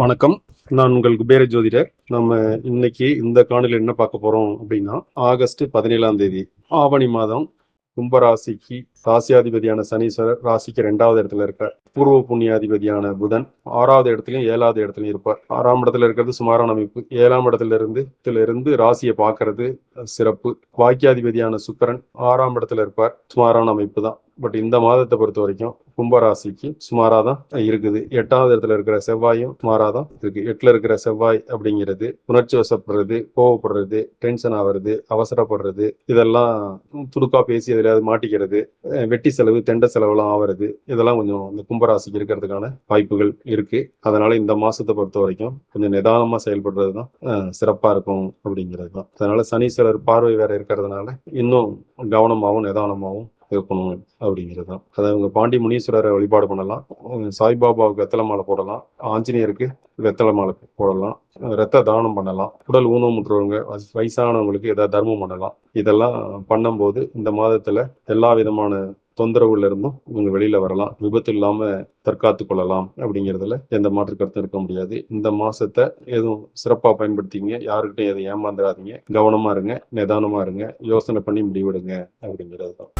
வணக்கம். நான் உங்கள் குபேர ஜோதிடர். நம்ம இன்னைக்கு இந்த காணொலியில் என்ன பார்க்க போறோம் அப்படின்னா ஆகஸ்ட் பதினேழாம் தேதி ஆவணி மாதம் கும்பராசிக்கு ராசியாதிபதியான சனீஸ்வரர் ராசிக்கு ரெண்டாவது இடத்துல இருக்கார். பூர்வ புண்ணியாதிபதியான புதன் ஆறாவது இடத்துலயும் ஏழாவது இடத்துலயும் இருப்பார். ஆறாம் இடத்துல இருக்கிறது சுமாரான அமைப்பு. ஏழாம் இடத்துல இருந்து இருந்து ராசியை பார்க்கறது சிறப்பு. வாக்கியாதிபதியான சுக்கரன் ஆறாம் இடத்துல இருப்பார். சுமாரான அமைப்பு தான். பட் இந்த மாதத்தை பொறுத்த வரைக்கும் கும்பராசிக்கு சுமாராக தான் இருக்குது. எட்டாவது இடத்துல இருக்கிற செவ்வாயும் சுமாராக தான் இருக்கு. எட்டுல இருக்கிற செவ்வாய் அப்படிங்கிறது உணர்ச்சி வசப்படுறது கோவப்படுறது டென்ஷன் ஆகிறது அவசரப்படுறது இதெல்லாம் துடுக்கா பேசி எதுலையாவது மாட்டிக்கிறது வெட்டி செலவு தெண்ட செலவுலாம் ஆகிறது இதெல்லாம் கொஞ்சம் இந்த கும்பராசிக்கு இருக்கிறதுக்கான வாய்ப்புகள் இருக்கு. அதனால இந்த மாசத்தை பொறுத்த வரைக்கும் கொஞ்சம் நிதானமா செயல்படுறது தான் சிறப்பாக சிறப்பா இருக்கும் அப்படிங்கிறது தான் அதனால சனீஸ்வரர் பார்வை வேற இருக்கிறதுனால இன்னும் கவனமாகவும் நிதானமாகவும் இருக்கணும் அப்படிங்கிறது தான் அதை அவங்க பாண்டி முனீஸ்வரரை வழிபாடு பண்ணலாம். சாய்பாபாவுக்கு வெத்தலை மாலை போடலாம். ஆஞ்சநேயருக்கு வெத்தலை மாலை போடலாம். ரத்த தானம் பண்ணலாம். உடல் ஊனமுற்றவங்க வயசு- வயசானவங்களுக்கு ஏதாவது தர்மம் பண்ணலாம். இதெல்லாம் பண்ணும்போது இந்த மாதத்துல எல்லா விதமான தொந்தரவுல இருந்தும் இவங்க வெளியில வரலாம். விபத்து இல்லாம தற்காத்து கொள்ளலாம் அப்படிங்கிறதுல எந்த மாற்று கருத்தும் இருக்க முடியாது. இந்த மாசத்தை எதுவும் சிறப்பா பயன்படுத்திங்க யாருக்கிட்டையும் எதுவும் ஏமாந்துடாதீங்க கவனமா இருங்க. நிதானமா இருங்க. யோசனை பண்ணி முடிவெடுங்க அப்படிங்கிறது தான்